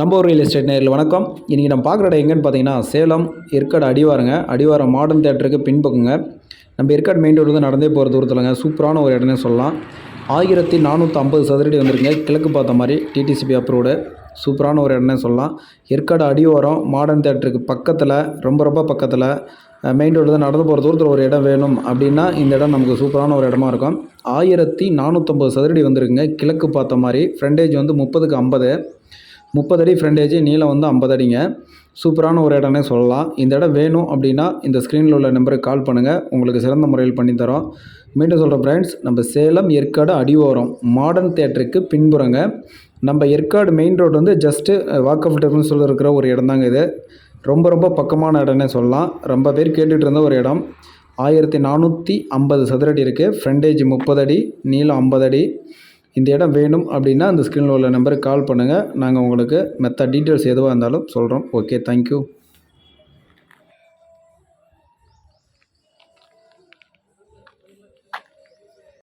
நம்ம real estate நேரில் வணக்கம். இன்றைக்கி நம்ம பார்க்குற இடம் எங்கேன்னு பார்த்தீங்கன்னா சேலம் ஏற்காடு அடிவாரங்க. அடிவாரம் மாடர்ன் தேட்டருக்கு பின்பக்குங்க. நம்ம ஏற்காடு மெயின் ரோடு நடந்தே போகிற தூரத்தில்ங்க. சூப்பரான ஒரு இடம்னு சொல்லலாம். ஆயிரத்தி நானூற்றி ஐம்பது சதுரடி வந்திருக்குங்க. கிழக்கு பார்த்த மாதிரி டிடிசிபி அப்ரூவ்டு சூப்பரான ஒரு இடம்னு சொல்லலாம். ஏற்காடு அடிவாரம் மாடர்ன் தேட்டருக்கு பக்கத்தில் ரொம்ப ரொம்ப பக்கத்தில் மெயின் ரோடு தான் நடந்து போகிற தூரத்தில் ஒரு இடம் வேணும் அப்படின்னா இந்த இடம் நமக்கு சூப்பரான ஒரு இடமா இருக்கும். ஆயிரத்தி நானூற்றம்பது சதுரடி வந்திருக்குங்க. கிழக்கு பார்த்த மாதிரி ஃப்ரண்டேஜ் வந்து முப்பதுக்கு ஐம்பது. முப்பது அடி ஃப்ரண்டேஜ் நீளம் வந்து ஐம்பது அடிங்க. சூப்பரான ஒரு இடம்னே சொல்லலாம். இந்த இடம் வேணும் அப்படின்னா இந்த ஸ்க்ரீனில் உள்ள நம்பருக்கு கால் பண்ணுங்கள் உங்களுக்கு சிறந்த முறையில் பண்ணி தரோம். மீண்டும் சொல்கிற ஃப்ரெண்ட்ஸ் நம்ம சேலம் ஏற்காடு அடிவோரம் மாடர்ன் தேட்டருக்கு பின்புறங்க. நம்ம ஏற்காடு மெயின் ரோடு வந்து ஜஸ்ட்டு வாக்கப் டிஃபரன்ஸில் இருக்கிற ஒரு இடம் தாங்க இது. ரொம்ப ரொம்ப பக்கமான இடம்னே சொல்லலாம். ரொம்ப பேர் கேட்டுகிட்டு இருந்த ஒரு இடம். ஆயிரத்தி நானூற்றி ஐம்பது சதுரடி இருக்குது ஃப்ரண்டேஜ் முப்பது அடி நீளம் ஐம்பது அடி. இந்த இடம் வேணும் அப்படின்னா அந்த ஸ்க்ரீனில் உள்ள நம்பருக்கு கால் பண்ணுங்கள் நாங்கள் உங்களுக்கு மெத்த டீட்டெயில்ஸ் எதுவாக இருந்தாலும் சொல்கிறோம் ஓகே தேங்க்யூ